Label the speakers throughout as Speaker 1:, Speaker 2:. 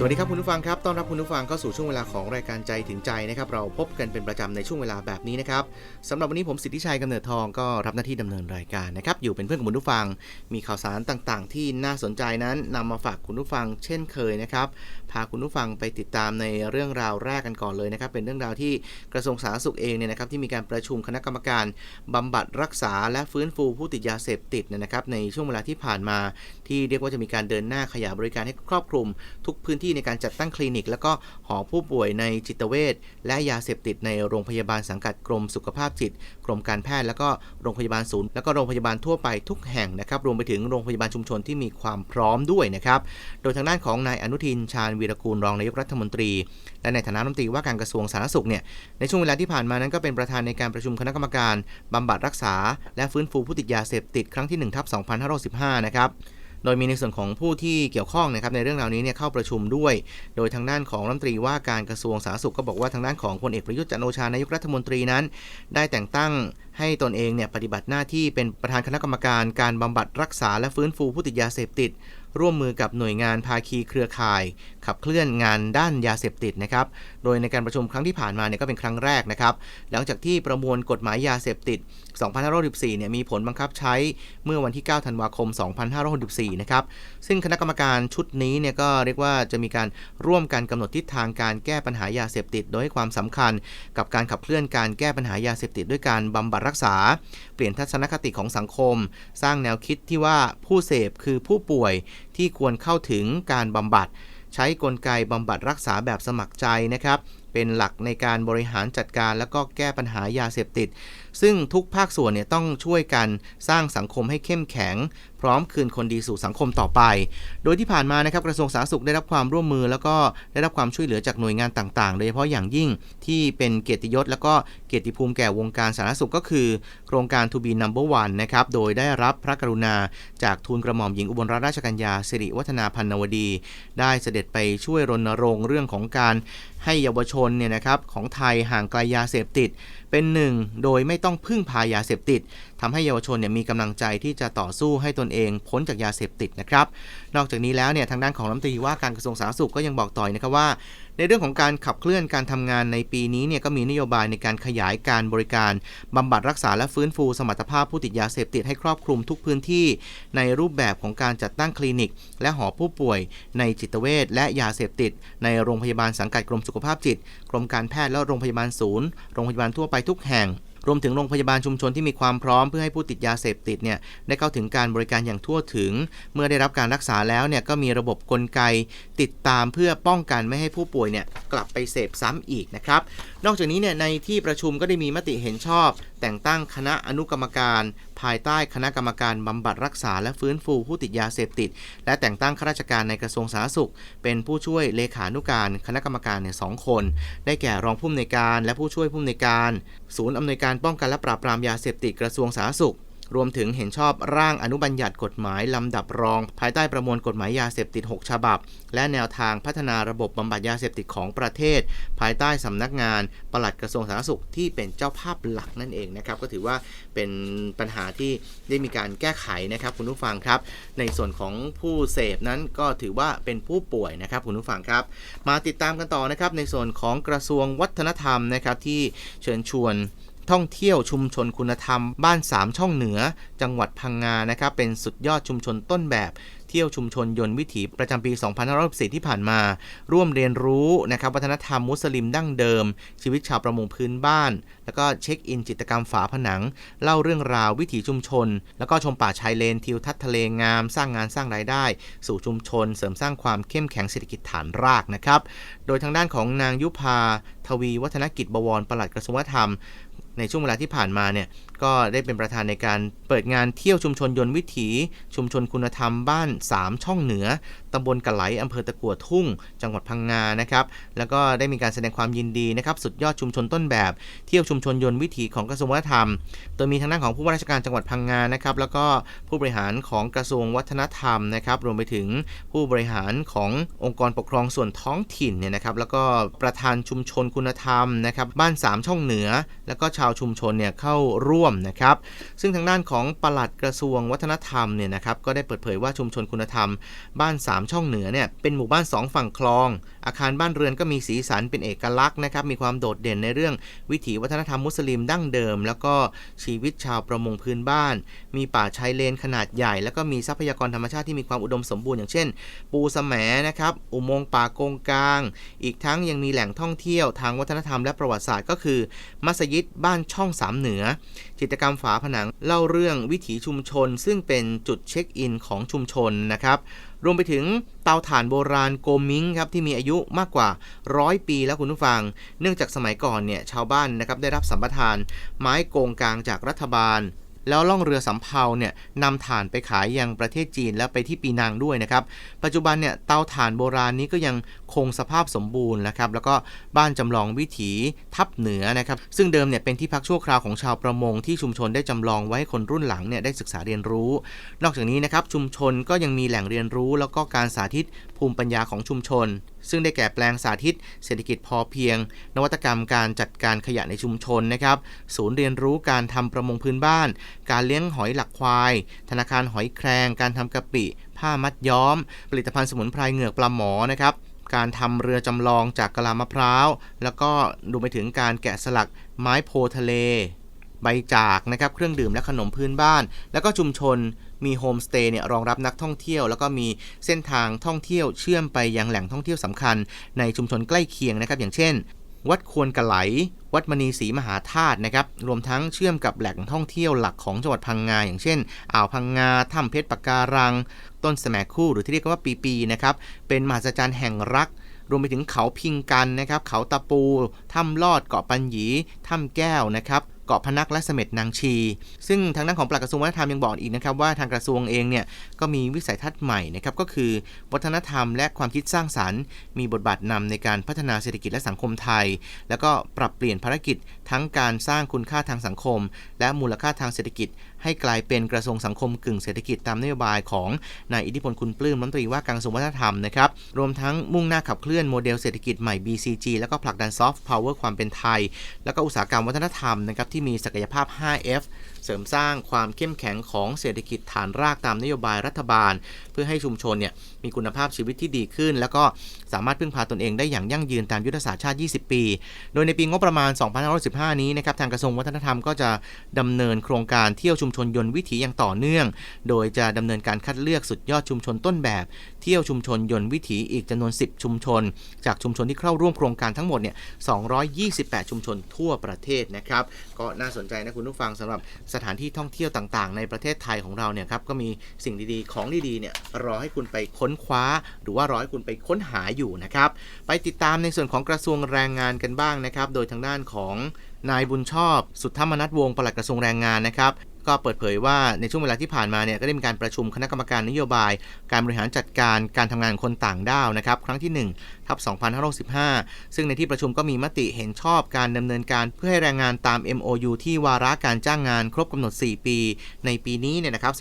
Speaker 1: สวัสดีครับคุณผู้ฟังครับ ต้อนรับคุณผู้ฟังเข้าสู่ช่วงเวลาของรายการใจถึงใจนะครับ เราพบกันเป็นประจำในช่วงเวลาแบบนี้นะครับสำหรับวันนี้ผมสิทธิชัยกำเนิดทองก็รับหน้าที่ดำเนินรายการนะครับ อยู่เป็นเพื่อนกับคุณผู้ฟัง มีข่าวสารต่างๆ ที่น่าสนใจนั้นนำมาฝากคุณผู้ฟังเช่นเคยนะครับพาคุณผู้ฟังไปติดตามในเรื่องราวแรกกันก่อนเลยนะครับ เป็นเรื่องราวที่กระทรวงสาธารณสุขเองเนี่ยนะครับที่มีการประชุมคณะกรรมการบำบัดรักษาและฟื้นฟูผู้ติดยาเสพติดเนยนะครับในช่วงเวลาที่ผ่านมา ที่เรียกว่าจะมีการเดินหน้าขยายบริการให้ครอบคลุม ทุกพื้นที่ในการจัดตั้งคลินิก แล้วก็หอผู้ป่วยในจิตเวชและยาเสพติดในโรงพยาบาลสังกัดกรมสุขภาพจิต กรมการแพทย์ แล้วก็โรงพยาบาลศูนย์แล้วก็โรงพยาบาลทั่วไปทุกแห่งนะครับรวมไปถึงโรงพยาบาลชุมชนที่มีความพร้อมด้วยนะครับโดยทางด้านของนายอนุทินชาญวีรกูลรองนายกรัฐมนตรี และในฐานะรัฐมนตรีว่าการกระทรวงสาธารณสุขเนี่ยในช่วงเวลาที่ผ่านมานั้นก็เป็นประธานในการประชุมคณะกรรมการบำบัดรักษา และฟื้นฟูผู้ติดยาเสพติดครั้งที่1ทับ2515นะครับโดยมีในส่วนของผู้ที่เกี่ยวข้องนะครับในเรื่องราวนี้เนี่ยเข้าประชุมด้วย โดยทางด้านของรัฐมนตรีว่าการกระทรวงสาธารณสุขก็บอกว่าทางด้านของพลเอกประยุทธ์จันทร์โอชานายกรัฐมนตรีนั้น ได้แต่งตั้งให้ตนเองเนี่ยปฏิบัติหน้าที่เป็นประธานคณะกรรมการการบำบัดรักษาและฟื้นฟูผู้ติดยาเสพติด ร่วมมือกับหน่วยงานภาคีเครือข่าย ขับเคลื่อนงานด้านยาเสพติดนะครับ โดยในการประชุมครั้งที่ผ่านมาเนี่ยก็เป็นครั้งแรกนะครับ หลังจากที่ประมวลกฎหมายยาเสพติด 2514เนี่ยมีผลบังคับใช้เมื่อวันที่ 9 ธันวาคม 2564 นะครับ ซึ่งคณะกรรมการชุดนี้เนี่ยก็เรียกว่าจะมีการร่วมกันกำหนดทิศทางการแก้ปัญหายาเสพติด โดยให้ความสำคัญกับการขับเคลื่อนการแก้ปัญหายาเสพติดด้วยการบำบัดรักษา เปลี่ยนทัศนคติของสังคม สร้างแนวคิดที่ว่าผู้เสพคือผู้ป่วยที่ควรเข้าถึงการบำบัด ใช้กลไกบำบัดรักษาแบบสมัครใจนะครับ เป็นหลักในการบริหารจัดการ และก็แก้ปัญหายาเสพติด ซึ่งทุกภาคส่วนเนี่ยต้องช่วยกันสร้างสังคมให้เข้มแข็ง พร้อมคืนคนดีสู่สังคมต่อไป โดยที่ผ่านมานะครับกระทรวงสาธารณสุขได้รับความร่วมมือ แล้วก็ได้รับความช่วยเหลือจากหน่วยงานต่างๆ โดยเฉพาะอย่างยิ่งที่เป็นเกียรติยศ แล้วก็เกียรติภูมิแก่วงการสาธารณสุขก็คือ โครงการ To be number one นะครับโดยได้รับพระกรุณา จากทูลกระหม่อมหญิงอุบลรัตนราชกัญญาสิริวัฒนาพันนวดี ได้เสด็จไปช่วยรณรงค์เรื่องของการให้เยาวชนเนี่ยนะครับของไทยห่างไกลยาเสพติด เป็นหนึ่งโดยไม่ต้องพึ่งพายาเสพติด ทำให้เยาวชนเนี่ยมีกำลังใจที่จะต่อสู้ให้ตนเองพ้นจากยาเสพติดนะครับ นอกจากนี้แล้วเนี่ยทางด้านของรัฐมนตรีว่าการกระทรวงสาธารณสุขก็ยังบอกต่อยนะครับว่า ในเรื่องของการขับเคลื่อนการทำงานในปีนี้เนี่ยก็มีนโยบายในการขยายการบริการบำบัดรักษาและฟื้นฟูสมรรถภาพผู้ติดยาเสพติดให้ครอบคลุมทุกพื้นที่ ในรูปแบบของการจัดตั้งคลินิก และหอผู้ป่วยในจิตเวชและยาเสพติด ในโรงพยาบาลสังกัดกรมสุขภาพจิต กรมการแพทย์และโรงพยาบาลศูนย์ โรงพยาบาลทั่วไปทุกแห่ง รวมถึงโรงพยาบาลชุมชนที่มีความพร้อมเพื่อให้ผู้ติดยาเสพติดเนี่ยได้เข้าถึงการบริการอย่างทั่วถึง เมื่อได้รับการรักษาแล้วเนี่ยก็มีระบบกลไกติดตามเพื่อป้องกันไม่ให้ผู้ป่วยเนี่ยกลับไปเสพซ้ำอีกนะครับ นอกจากนี้เนี่ยในที่ประชุมก็ได้มีมติเห็นชอบแต่งตั้งคณะอนุกรรมการ ภายใต้คณะกรรมการบำบัดรักษาและฟื้นฟูผู้ติดยาเสพติด และแต่งตั้งข้าราชการในกระทรวงสาธารณสุข เป็นผู้ช่วยเลขานุการคณะกรรมการเนี่ยสองคน ได้แก่รองผู้อำนวยการ และผู้ช่วยผู้อำนวยการ ศูนย์อำนวยการป้องกันและปราบปรามยาเสพติดกระทรวงสาธารณสุข รวมถึงเห็นชอบร่างอนุบัญญัติกฎหมายลำดับรอง ภายใต้ประมวลกฎหมายยาเสพติด 6 ฉบับ และแนวทางพัฒนาระบบบำบัดยาเสพติดของประเทศ ภายใต้สำนักงานปลัดกระทรวงสาธารณสุขที่เป็นเจ้าภาพหลักนั่นเองนะครับก็ถือว่าเป็นปัญหาที่ได้มีการแก้ไขนะครับคุณผู้ฟังครับ ในส่วนของผู้เสพนั้นก็ถือว่าเป็นผู้ป่วยนะครับคุณผู้ฟังครับ มาติดตามกันต่อนะครับในส่วนของกระทรวงวัฒนธรรมนะครับที่เชิญชวน ท่องเที่ยวชุมชนคุณธรรม บ้าน3ช่องเหนือ จังหวัดพังงานะครับเป็นสุดยอดชุมชนต้นแบบเที่ยวชุมชนยนต์วิถีประจำปี 2564ที่ผ่านมา ร่วมเรียนรู้นะครับวัฒนธรรมมุสลิมดั้งเดิม ชีวิตชาวประมงพื้นบ้าน แล้วก็เช็คอินจิตรกรรมฝาผนัง เล่าเรื่องราววิถีชุมชน แล้วก็ชมป่าชายเลนทิวทัศน์ทะเลงาม สร้างงานสร้างรายได้ สู่ชุมชน เสริมสร้างความเข้มแข็งเศรษฐกิจฐานรากนะครับ โดยทางด้านของนางยุพาทวีวัฒนกิจบวรปลัดกระทรวงวัฒนธรรม ในช่วงเวลาที่ผ่านมาเนี่ย ก็ได้เป็นประธานในการเปิดงานเที่ยวชุมชนยนต์วิถี ชุมชนคุณธรรมบ้าน 3 ช่องเหนือตำบลกะไหลอำเภอตะกัวทุ่ง จังหวัดพังงานะครับแล้วก็ได้มีการแสดงความยินดีนะครับสุดยอดชุมชนต้นแบบ เที่ยวชุมชนยนต์วิถีของกระทรวงวัฒนธรรม โดยมีทางด้านของผู้ว่าราชการจังหวัดพังงานะครับแล้วก็ผู้บริหารของกระทรวงวัฒนธรรมนะครับรวมไปถึงผู้บริหารขององค์กรปกครองส่วนท้องถิ่นเนี่ยนะครับแล้วก็ประธานชุมชนคุณธรรมนะครับบ้าน 3 ช่องเหนือ แล้วก็ชาวาวชุมชนเนี่ยเข้าร่วมนะครับ ซึ่งทางด้านของปลัดกระทรวงวัฒนธรรมเนี่ยนะครับก็ได้เปิดเผยว่าชุมชนคุณธรรม บ้าน 3 ช่องเหนือเนี่ยเป็นหมู่บ้าน 2 ฝั่งคลอง อาคารบ้านเรือนก็มีสีสันเป็นเอกลักษณ์นะครับมีความโดดเด่นในเรื่องวิถีวัฒนธรรมมุสลิมดั้งเดิม แล้วก็ชีวิตชาวประมงพื้นบ้าน มีป่าชายเลนขนาดใหญ่ แล้วก็มีทรัพยากรธรรมชาติที่มีความอุดมสมบูรณ์อย่างเช่น ปูสแสมนะครับอุโมงค์ป่าโกงกลาง อีกทั้งยังมีแหล่งท่องเที่ยวทางวัฒนธรรมและประวัติศาสตร์ก็คือ มัสยิดบ้านช่องสามเหนือจิตกรรมฝาผนังเล่าเรื่องวิถีชุมชน ซึ่งเป็นจุดเช็คอินของชุมชนนะครับรวมไปถึงเตาถ่านโบราณโกมิงครับที่มีอายุมากกว่าร้อยปีแล้วคุณผู้ฟัง เนื่องจากสมัยก่อนเนี่ยชาวบ้านนะครับได้รับสัมปทาน ไม้โกงกลางจากรัฐบาลแล้วล่องเรือสำเภาเนี่ยนำถ่านไปขายยังประเทศจีนและไปที่ปีนังด้วยนะครับ ปัจจุบันเนี่ยเตาถ่านโบราณนี้ก็ยัง คงสภาพสมบูรณ์นะครับแล้วก็บ้านจำลองวิถีทับเหนือนะครับ ซึ่งเดิมเนี่ยเป็นที่พักชั่วคราวของชาวประมงที่ชุมชนได้จำลองไว้ให้คนรุ่นหลังเนี่ยได้ศึกษาเรียนรู้ นอกจากนี้นะครับชุมชนก็ยังมีแหล่งเรียนรู้ แล้วก็การสาธิตภูมิปัญญาของชุมชน ซึ่งได้แก่แปลงสาธิต เศรษฐกิจพอเพียง นวัตกรรมการจัดการขยะในชุมชนนะครับ ศูนย์เรียนรู้การทำประมงพื้นบ้าน การเลี้ยงหอยหลักควาย ธนาคารหอยแครง การทำกะปิ ผ้ามัดย้อม ผลิตภัณฑ์สมุนไพรเหงือกปลาหมอนะครับ การทำเรือจำลองจากกะลามะพร้าว แล้วก็ดูไปถึงการแกะสลักไม้โพทะเล ใบจากนะครับเครื่องดื่มและขนมพื้นบ้าน แล้วก็ชุมชนมีโฮมสเตย์เนี่ยรองรับนักท่องเที่ยว แล้วก็มีเส้นทางท่องเที่ยวเชื่อมไปยังแหล่งท่องเที่ยวสำคัญ ในชุมชนใกล้เคียงนะครับ อย่างเช่น วัดควรกะไหล วัดมณีศรีมหาธาตุนะครับ รวมทั้งเชื่อมกับแหล่งท่องเที่ยวหลักของจังหวัดพังงา อย่างเช่น อ่าวพังงา ถ้ำเพชรปะการัง ต้นแสมคู่หรือที่เรียกว่าปีปีนะครับ เป็นมหัศจรรย์แห่งรัก รวมไปถึงเขาพิงกันนะครับ เขาตะปู ถ้ำลอดเกาะปัญญี ถ้ำแก้วนะครับ เกาะพนักและเสม็ดนางชี ซึ่งทางด้านของปลักกระทรวงวัฒนธรรมยังบอกอีกนะครับว่าทางกระทรวงเองเนี่ยก็มีวิสัยทัศน์ใหม่นะครับก็คือ วัฒนธรรมและความคิดสร้างสรรค์ มีบทบาทนำในการพัฒนาเศรษฐกิจและสังคมไทย แล้วก็ปรับเปลี่ยนภารกิจทั้งการสร้างคุณค่าทางสังคม และมูลค่าทางเศรษฐกิจให้กลายเป็นกระทรวงสังคมกึ่งเศรษฐกิจตามนโยบายของนายอิทธิพลคุณปลื้มรัฐมนตรีว่าการกระทรวงวัฒนธรรมนะครับรวมทั้งมุ่งหน้าขับเคลื่อนโมเดลเศรษฐกิจใหม่ BCG แล้วก็ผลักดันซอฟต์พาวเวอร์ความเป็นไทย แล้วก็อุตสาหกรรมวัฒนธรรมนะครับที่มีศักยภาพ 5F เสริมสร้างความเข้มแข็งของเศรษฐกิจฐานรากตามนโยบายรัฐบาล เพื่อให้ชุมชนเนี่ยมีคุณภาพชีวิตที่ดีขึ้น แล้วก็สามารถพึ่งพาตนเองได้อย่างยั่งยืนตามยุทธศาสตร์ชาติ 20 ปี โดยในปีงบประมาณ 2515 นี้นะครับทางกระทรวงวัฒนธรรมก็จะดำเนินโครงการเที่ยวชุมชนยนต์วิถีอย่างต่อเนื่อง โดยจะดำเนินการคัดเลือกสุดยอดชุมชนต้นแบบ ที่ยวชุมชนยนต์วิถีอีกจำนวน 10 ชุมชน จากชุมชนที่เข้าร่วมโครงการทั้งหมดเนี่ย 228 ชุมชนทั่วประเทศนะครับ ก็น่าสนใจนะคุณผู้ฟังสำหรับสถานที่ท่องเที่ยวต่างๆ ในประเทศไทยของเราเนี่ยครับก็มีสิ่งดีๆ ของดีๆเนี่ยรอให้คุณไปค้นคว้า หรือว่ารอให้คุณไปค้นหาอยู่นะครับ ไปติดตามในส่วนของกระทรวงแรงงานกันบ้างนะครับ โดยทางด้านของนายบุญชอบ สุทธรรมนัทวงศ์ปลัดกระทรวงแรงงานนะครับ ก็เปิดเผยว่าในช่วงเวลาที่ผ่านมาเนี่ยก็ได้มีการประชุมคณะกรรมการนโยบาย การบริหารจัดการการทำงานคนต่างด้าวนะครับครั้งที่ 1ทับ2565 ซึ่งในที่ประชุมก็มีมติเห็นชอบการดำเนินการเพื่อให้แรงงานตาม MOU ที่วาระการจ้างงานครบกำหนด 4 ปี ในปีนี้เนี่ยนะครับ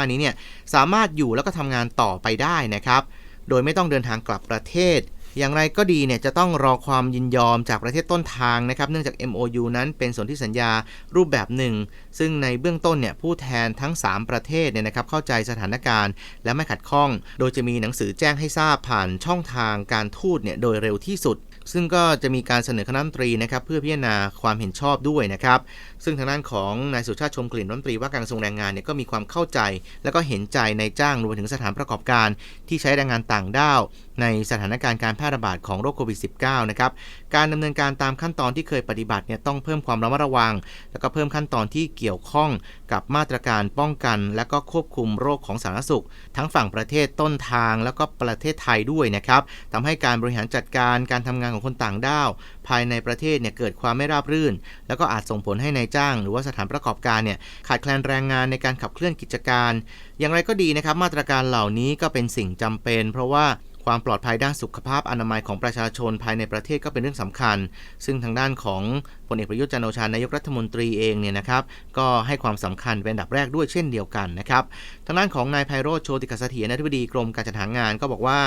Speaker 1: 2565 นี้เนี่ยสามารถอยู่แล้วก็ทำงานต่อไปได้นะครับโดยไม่ต้องเดินทางกลับประเทศ อย่างไรก็ดีเนี่ยจะต้องรอความยินยอมจากประเทศต้นทางนะครับ เนื่องจาก MOU นั้นเป็นส่วนที่สัญญารูปแบบหนึ่ง ซึ่งในเบื้องต้นเนี่ยผู้แทนทั้ง 3 ประเทศเนี่ยนะครับเข้าใจสถานการณ์ และไม่ขัดข้อง โดยจะมีหนังสือแจ้งให้ทราบผ่านช่องทางการทูตเนี่ยโดยเร็วที่สุด ซึ่งก็จะมีการเสนอคณะรัฐมนตรีนะครับเพื่อพิจารณาความเห็นชอบด้วยนะครับ ซึ่งทางด้านของนายสุชาติชมกลิ่นรัฐมนตรีว่าการกระทรวงแรงงานเนี่ยก็มีความเข้าใจ และก็เห็นใจในจ้างรวมถึงสถานประกอบการ ที่ใช้แรงงานต่างด้าว ในสถานการณ์การแพร่ระบาดของโรคโควิด -19 นะครับการดำเนินการตามขั้นตอนที่เคยปฏิบัติเนี่ยต้องเพิ่มความระมัดระวัง แล้วก็เพิ่มขั้นตอนที่เกี่ยวข้องกับมาตรการป้องกัน และก็ควบคุมโรคของสาธารณสุข ทั้งฝั่งประเทศต้นทาง แล้วก็ประเทศไทยด้วยนะครับทำให้การบริหารจัดการการทำงานของคนต่างด้าว ภายในประเทศเนี่ยเกิดความไม่ราบรื่น แล้วก็อาจส่งผลให้ในายจ้าง หรือว่าสถานประกอบการเนี่ยขาดแคลนแรงงานในการขับเคลื่อนกิจการ อย่างไรก็ดีนะครับมาตรการเหล่านี้ก็เป็นสิ่งจำเป็น เพราะว่าความปลอดภัยด้านสุขภาพอนามัยของประชาชนภายในประเทศก็เป็นเรื่องสำคัญ ซึ่งทางด้านของพลเอกประยุทธ์จันทร์โอชานายกรัฐมนตรีเองเนี่ยนะครับก็ให้ความสำคัญเป็นอันดับแรกด้วยเช่นเดียวกันนะครับทางด้านของนายไพโรธโชติกเสถียรอธิบดีกรมการจัดหางานก็บอกว่า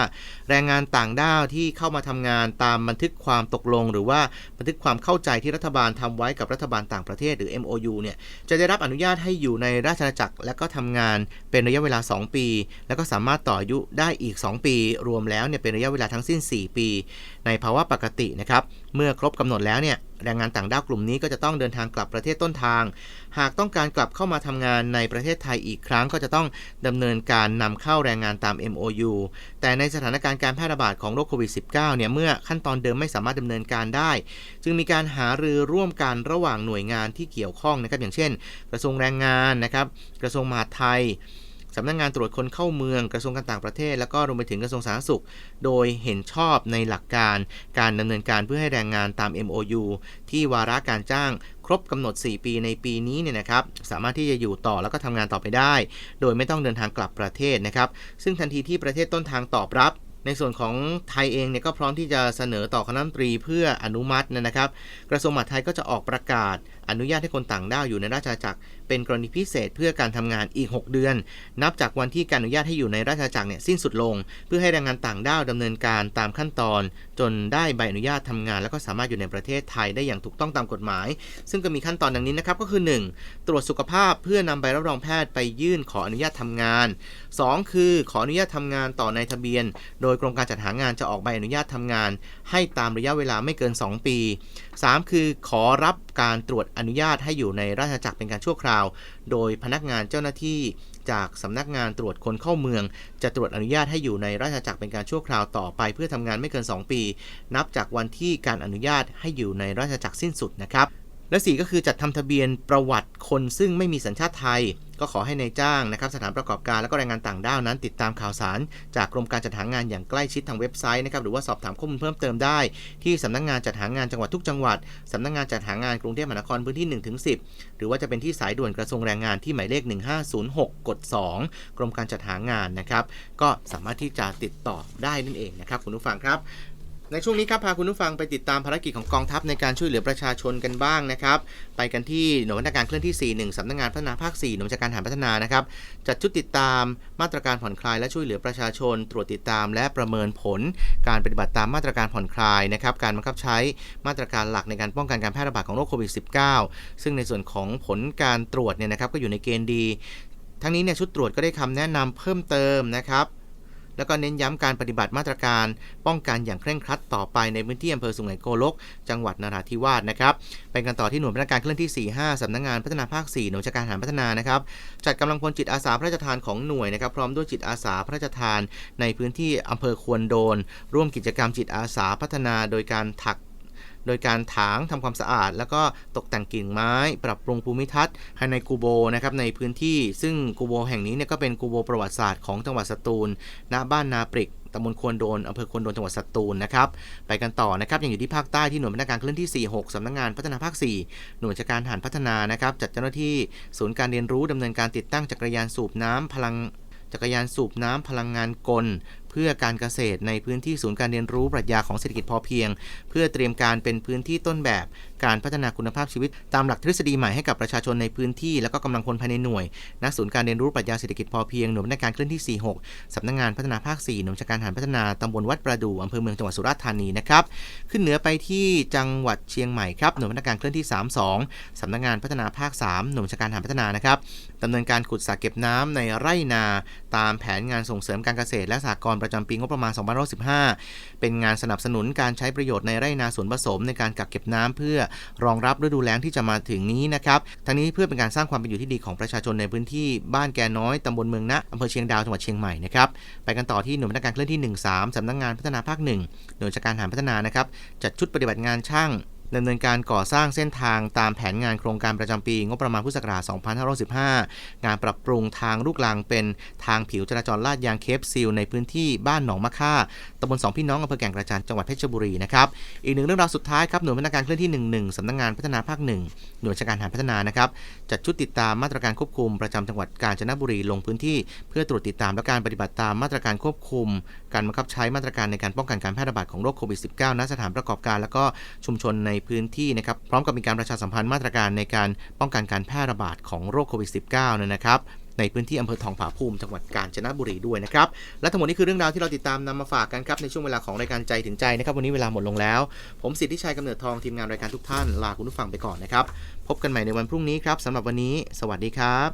Speaker 1: แรงงานต่างด้าวที่เข้ามาทำงานตามบันทึกความตกลง หรือว่าบันทึกความเข้าใจที่รัฐบาลทำไว้กับรัฐบาลต่างประเทศหรือ MOU เนี่ยจะได้รับอนุญาตให้อยู่ในราชอาณาจักร และก็ทำงานเป็นระยะเวลา 2 ปี แล้วก็สามารถต่ออายุได้อีก 2 ปี รวมแล้วเนี่ยเป็นระยะเวลาทั้งสิ้น 4 ปี ในภาวะปกตินะครับ เมื่อครบกำหนดแล้วเนี่ยแรงงานต่างด้าวกลุ่มนี้ก็จะต้องเดินทางกลับประเทศต้นทาง หากต้องการกลับเข้ามาทำงานในประเทศไทยอีกครั้งก็จะต้องดำเนินการนำเข้าแรงงานตาม MOU แต่ในสถานการณ์การแพร่ระบาดของโรคโควิด -19 เนี่ยเมื่อขั้นตอนเดิมไม่สามารถดำเนินการได้ จึงมีการหารือร่วมกันระหว่างหน่วยงานที่เกี่ยวข้องนะครับอย่างเช่น กระทรวงแรงงานนะครับกระทรวงมหาดไทย สำนักงงานตรวจคนเข้าเมืองกระทรวงการต่างประเทศ แล้วก็รวมไปถึงกระทรวงสาธารณสุข โดยเห็นชอบในหลักการการดำเนินการเพื่อให้แรงงานตาม MOU ที่วาระการจ้างครบกำหนด 4 ปีในปีนี้เนี่ยนะครับ สามารถที่จะอยู่ต่อแล้วก็ทำงานต่อไปได้ โดยไม่ต้องเดินทางกลับประเทศนะครับ ซึ่งทันทีที่ประเทศต้นทางตอบรับ ในส่วนของไทยเองเนี่ยก็พร้อมที่จะเสนอต่อคณะรัฐมนตรีเพื่ออนุมัตินะครับ กระทรวงมหาดไทยก็จะออกประกาศอนุญาตให้คนต่างด้าวอยู่ในราชอาณาจักรเป็นกรณีพิเศษเพื่อการทำงานอีก 6 เดือน นับจากวันที่การอนุญาตให้อยู่ในราชอาณาจักรเนี่ยสิ้นสุดลง เพื่อให้แรงงานต่างด้าวดำเนินการตามขั้นตอน จนได้ใบอนุญาตทำงาน แล้วก็สามารถอยู่ในประเทศไทยได้อย่างถูกต้องตามกฎหมาย ซึ่งก็มีขั้นตอนดังนี้นะครับก็คือ 1. ตรวจสุขภาพเพื่อนำใบรับรองแพทย์ไปยื่นขออนุญาตทำงาน 2. คือขออนุญาตทำงานต่อในทะเบียน โดยกรมการจัดหางานจะออกใบอนุญาตทำงาน ให้ตามระยะเวลาไม่เกิน 2 ปี 3. คือขอรับการตรวจอนุญาตให้อยู่ในราชอาณาจักรเป็นการชั่วคราว โดยพนักงานเจ้าหน้าที่จากสำนักงานตรวจคนเข้าเมือง จะตรวจอนุญาตให้อยู่ในราชอาณาจักรเป็นการชั่วคราวต่อไป เพื่อทำงานไม่เกิน 2 ปี นับจากวันที่การอนุญาตให้อยู่ในราชอาณาจักรสิ้นสุดนะครับและ 4 ก็คือจัดทำทะเบียนประวัติคนซึ่งไม่มีสัญชาติไทย ก็ขอให้ในายจ้างนะครับสถานประกอบการและก็แรงงานต่างด้าวนั้น ติดตามข่าวสาร จากกรมการจัดหางานอย่างใกล้ชิดทางเว็บไซต์นะครับหรือว่าสอบถามข้อมูลเพิ่มเติมได้ ที่สำนักงานจัดหางานจังหวัดทุกจังหวัดสำนักงานจัดหางานกรุงเทพมหานครพื้นที่1ถึง10 หรือว่าจะเป็นที่สายด่วนกระทรวงแรงงานที่หมายเลข 1506 กด 2 กรมการจัดหางานนะครับก็สามารถที่จะติดต่อได้นั่นเองนะครับคุณผู้ฟังครับ ในช่วงนี้ครับพาคุณผู้ฟังไปติดตามภารกิจของกองทัพในการช่วยเหลือประชาชนกันบ้างนะครับ ไปกันที่หน่วยวัฒการเคลื่อนที่ 4 1 สำนักงานพัฒนาภาค 4 หน่วยบัญชาการทหารพัฒนานะครับ จัดชุดติดตามมาตรการผ่อนคลายและช่วยเหลือประชาชน ตรวจติดตามและประเมินผล การปฏิบัติตามมาตรการผ่อนคลายนะครับ การบังคับใช้มาตรการหลักในการป้องกันการแพร่ระบาดของโรคโควิด -19 ซึ่งในส่วนของผลการตรวจเนี่ยนะครับก็อยู่ในเกณฑ์ดีทั้งนี้เนี่ยชุดตรวจก็ได้คำแนะนำเพิ่มเติมนะครับ แล้วก็เน้นย้ำการปฏิบัติมาตรการ ป้องกันอย่างเคร่งครัดต่อไปในพื้นที่อำเภอสุไหงโกลก จังหวัดนราธิวาสนะครับไปกันต่อที่หน่วยพนักงานเคลื่อนที่ 45 สำนักงานพัฒนาภาค 4 หน่วยราชการทหารพัฒนานะครับจัดกำลังพลจิตอาสาพระราชทานของหน่วยนะครับพร้อมด้วยจิตอาสาพระราชทาน ในพื้นที่อำเภอควนโดน ร่วมกิจกรรมจิตอาสาพัฒนา โดยการถัก โดยการถางทำความสะอาด แล้วก็ตกแต่งกิ่งไม้ ปรับปรุงภูมิทัศน์ภายในกูโบนะครับในพื้นที่ซึ่งกูโบแห่งนี้เนี่ยก็เป็นกูโบประวัติศาสตร์ของจังหวัดสตูลณบ้านนาปริกตำบลควนโดนอำเภอควนโดนจังหวัดสตูลนะครับ ไปกันต่อนะครับยังอยู่ที่ภาคใต้ที่หน่วยพนักงานเคลื่อนที่ 46 สำนักงานพัฒนาภาค 4 หน่วยราชการหารพัฒนานะครับ จัดเจ้าหน้าที่ศูนย์การเรียนรู้ดำเนินการติดตั้งจักรยานสูบน้ำพลังจักรยานสูบน้ำพลังงานกล พื่อการเกษตรในพื้นที่ศูนย์การเรียนรู้ปรัชญาของเศรษฐกิจพอเพียง เพื่อเตรียมการเป็นพื้นที่ต้นแบบการพัฒนาคุณภาพชีวิต ตามหลักทฤษฎีใหม่ให้กับประชาชนในพื้นที่ และก็กำลังพลภายในหน่วยณศูนย์การเรียนรู้ปรัชญาเศรษฐกิจพอเพียงหน่วยพนักานเคลื่อนที่ 46สำนักงานพัฒนาภาค 4 หน่วยราการหารพัฒนาตำบลวัดประดู่อำเภอเมืองจังหวัดสุราษฎร์ธานีนะครับขึ้นเหนือไปที่จังหวัดเชียงใหม่ครับหน่วยพนักานเคลื่อนที่ 32สำนักงานพัฒนาภาค 3 หน่วยราการหารพัฒนานะครับดำเนินการขุดสระเก็บน้ำในไร่นา ตามแผนงานส่งเสริมการเกษตร และสหกรณ์ประจำปีงบประมาณ 2565เป็นงานสนับสนุนการใช้ประโยชน์ในไร่นาสวนผสมในการกักเก็บน้ำเพื่อรองรับฤดูแล้งที่จะมาถึงนี้นะครับทั้งนี้เพื่อเป็นการสร้างความเป็นอยู่ที่ดีของประชาชนในพื้นที่บ้านแกน้อยตำบลเมืองนะอำเภอเชียงดาวจังหวัดเชียงใหม่นะครับไปกันต่อที่หน่วยพนักงานเคลื่อนที่ 13 สำนักงานพัฒนาภาค 1 หน่วยราชการหารพัฒนานะครับจัดชุดปฏิบัติงานช่าง ดำเนินการก่อสร้างเส้นทางตามแผนงานโครงการประจำปี งบประมาณพุทธศักราช 2515 งานปรับปรุงทางลูกลังเป็นทางผิวจราจรลาดยางเคปซิลในพื้นที่บ้านหนองมะค่าตำบลสองพี่น้องอำเภอแก่งกระจานจังหวัดเพชรบุรีนะครับอีกหนึ่งเรื่องราวสุดท้ายครับหน่วยพนักงานเคลื่อนที่ 11สำนักงานพัฒนาภาค 1 หน่วยราชการทหารพัฒนานะครับจัดชุดติดตามมาตรการควบคุมประจำจังหวัดกาญจนบุรีลงพื้นที่ เพื่อตรวจติดตามและการปฏิบัติตามมาตรการควบคุม การบังคับใช้มาตรการในการป้องกันการแพร่ระบาดของโรคโควิด -19 ณสถานประกอบการ และก็ชุมชนในพื้นที่นะครับพร้อมกับมีการประชาสัมพันธ์มาตรการในการป้องกันการแพร่ระบาดของโรคโควิด -19 เนี่ยนะครับในพื้นที่อำเภอทองผาภูมิจังหวัดกาญจนบุรีด้วยนะครับ และทั้งหมดนี้คือเรื่องราวที่เราติดตามนำมาฝากกันครับในช่วงเวลาของรายการใจถึงใจนะครับ วันนี้เวลาหมดลงแล้ว ผมสิทธิชัยกำเนิดทองทีมงานรายการทุกท่านลาคุณผู้ฟังไปก่อนนะครับ พบกันใหม่ในวันพรุ่งนี้ครับสำหรับวันนี้ สวัสดีครับ